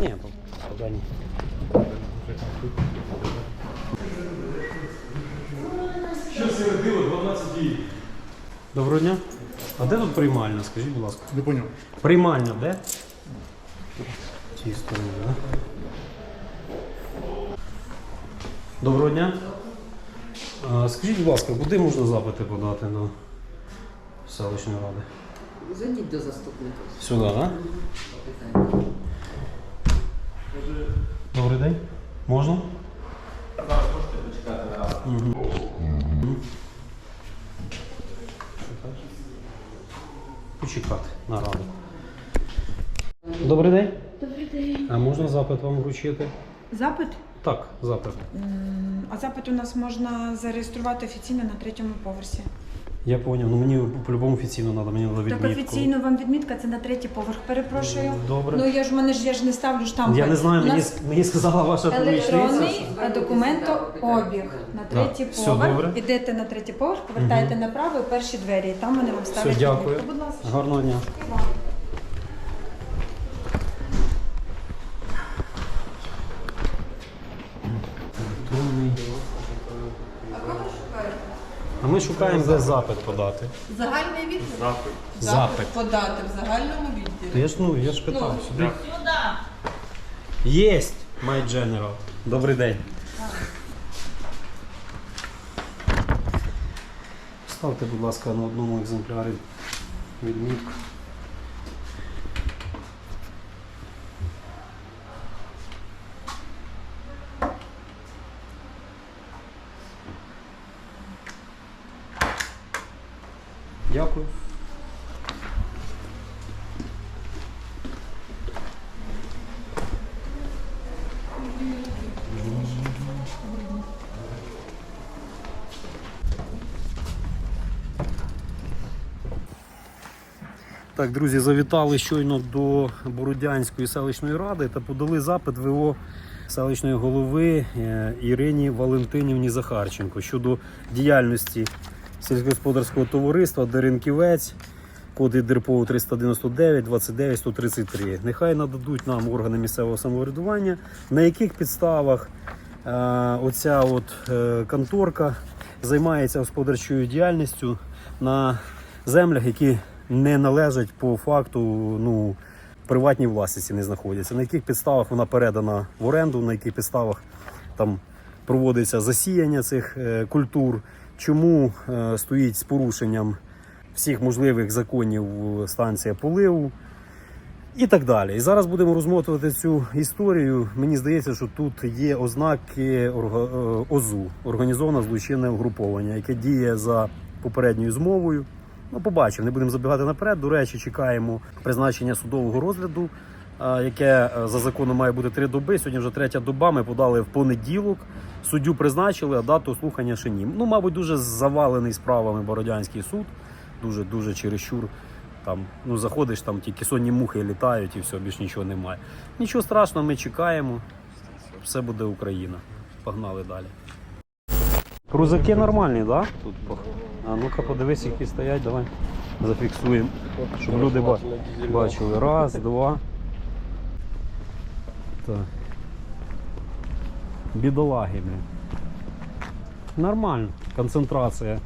Ні, поки ні. Що середило 12 дій? Доброго дня. А де тут приймальня, скажіть, будь ласка? Не поняв. Приймальня де? В цій стороні, так? Доброго дня. А, скажіть, будь ласка, куди можна запити подати на селищної ради? Зайдіть до заступника. Сюди, так? Добрий день. Можна? Зараз можете почекати Почекати на раду. Добрий день. Добрий день. А можна запит вам вручити? Запит? Так, запит. М, А запит у нас можна зареєструвати офіційно на третьому поверсі. Я поняв, Ну мені по-любому офіційно треба, мені треба відмітку. Так офіційно вам відмітка це на третій поверх. Перепрошую. Добре. Ну я ж мене ж я ж не ставлю штампи. Я не знаю, мені, нас мені сказала ваша помічниця. електронний документообіг на третій да. поверх. Ідете на третій поверх, повертаєте направо перші двері, і там вони вам ставлять. дякую. відмітку. Будь ласка. Гарного дня. А ми шукаємо, де запит подати. Загальний відділ? Запит. Запит. подати в загальному відділі. я ж ну, я ж питав сюди. Єсть, my general. Добрий день. Ставте, будь ласка, на одному екземплярі відмітку. Дякую. Так, друзі, завітали щойно до Бородянської селищної ради та подали запит ВО селищної голови е, Ірині Валентинівні Захарченко щодо діяльності сільськогосподарського товариства Деренківець, коди ДРПО 399 29 133. Нехай нададуть нам органи місцевого самоврядування, на яких підставах е, оця от е, конторка займається господарчою діяльністю на землях, які не належать по факту ну, приватній власності не знаходяться. На яких підставах вона передана в оренду, на яких підставах там проводиться засіяння цих е, культур, чому е, стоїть з порушенням всіх можливих законів станція поливу і так далі. І зараз будемо розмотувати цю історію. Мені здається, що тут є ознаки е, ОЗУ, організоване злочинне угруповання, яке діє за попередньою змовою. Ну, побачимо, не будемо забігати наперед. До речі, чекаємо призначення судового розгляду, е, яке е, за законом має бути три доби. Сьогодні вже третя доба. Ми подали в понеділок. Суддю призначили, а дату слухання ще ні. Ну, мабуть, дуже завалений справами Бородянський суд. Дуже дуже чересчур. Там ну заходиш, там тільки сонні мухи літають і все, більш нічого немає. Нічого страшного, ми чекаємо. Все буде Україна. Погнали далі. Крузаки нормальні, так? Да? Тут а ну-ка подивись, які стоять, давай зафіксуємо, щоб люди бачили. Раз, два. Так. Нормально. Концентрація